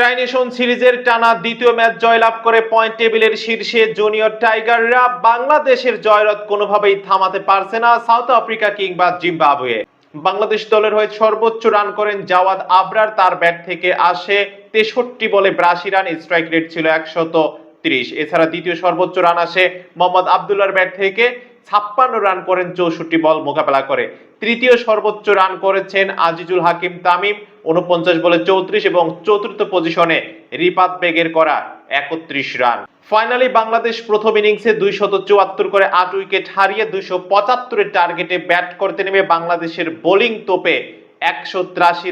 Tri-nation সিরিজের টানা দ্বিতীয় ম্যাচ জয়লাভ করে পয়েন্ট টেবিলের শীর্ষে জুনিয়র টাইগাররা বাংলাদেশের জয়রথ কোনোভাবেই থামাতে পারছে না সাউথ আফ্রিকা কিংবা জিম্বাবুয়ে বাংলাদেশ দলের হয়ে সর্বোচ্চ রান করেন জাওয়াদ আবরার, তার ব্যাট থেকে আসে তেষট্টি বলে বিরাশি রান স্ট্রাইক রেট ছিল একশত এছাড়া দ্বিতীয় সর্বোচ্চ রান আসে মোহাম্মদ আবদুল্লার ব্যাট থেকে ছাপ্পান্ন রান করেন চৌষট্টি বল মোকাবেলা করে। তৃতীয় সর্বোচ্চ রান করেছেন আজিজুল হাকিম তামিম, উনপঞ্চাশ বলে চৌত্রিশ এবং চতুর্থ পজিশনে রিপাত বেগের করা একত্রিশ রান। ফাইনালি বাংলাদেশ প্রথম ইনিংসে দুইশত চুয়াত্তর করে আট উইকেট হারিয়ে দুইশো পঁচাত্তরের টার্গেটে ব্যাট করতে নেমে বাংলাদেশের বোলিং তোপে একশো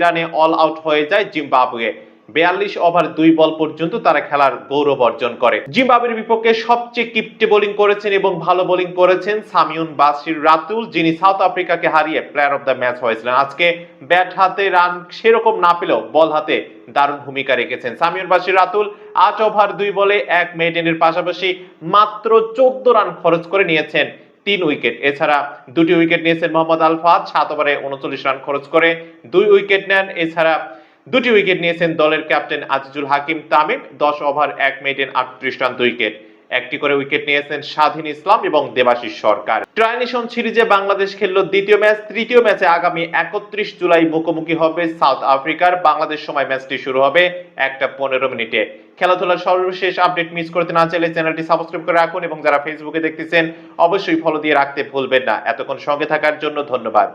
রানে অল আউট হয়ে যায় জিম্বাবুয়ে। বিয়াল্লিশ ওভার দুই বল পর্যন্ত তারা খেলার গৌরব অর্জন করে। জিম্বাবুয়ের বিপক্ষে সবচেয়ে কিপ্টে বোলিং করেছেন এবং ভালো বোলিং করেছেন সামিউন বাসির রাতুল, যিনি সাউথ আফ্রিকাকে হারিয়ে প্লেয়ার অফ দ্য ম্যাচ হয়েছিলেন। আজকে ব্যাট হাতে রান সেরকম না পেলেও বল হাতে দারুণ ভূমিকা রেখেছেন সামিউন বাসির রাতুল। আট ওভার দুই বলে এক মেডেনের পাশাপাশি মাত্র চোদ্দ রান খরচ করে নিয়েছেন তিন উইকেট। এছাড়া দুটি উইকেট নিয়েছেন মোহাম্মদ আলফাদ সাত ওভারে উনচল্লিশ রান খরচ করে দুই উইকেট নেন। এছাড়া দুটি উইকেট নিয়েছেন দলের ক্যাপ্টেন আজিজুল হাকিম তামিম, দশ ওভার, এক মেডেন আটত্রিশ রান উইকেট। একটি করে উইকেট নিয়েছেন স্বাধীন ইসলাম এবং দেবাশিস সরকার। ট্রাইনেশন সিরিজে বাংলাদেশ খেললো দ্বিতীয় ম্যাচ। তৃতীয় ম্যাচে আগামী একত্রিশ জুলাই মুখোমুখি হবে সাউথ আফ্রিকার। বাংলাদেশ সময় ম্যাচটি শুরু হবে একটা পনেরো মিনিটে। খেলাধুলার সর্বশেষ আপডেট মিস করতে না চাইলে চ্যানেলটি সাবস্ক্রাইব করে রাখুন এবং যারা ফেসবুকে দেখতেছেন, অবশ্যই ফলো দিয়ে রাখতে ভুলবেন না। এতক্ষণ সঙ্গে থাকার জন্য ধন্যবাদ।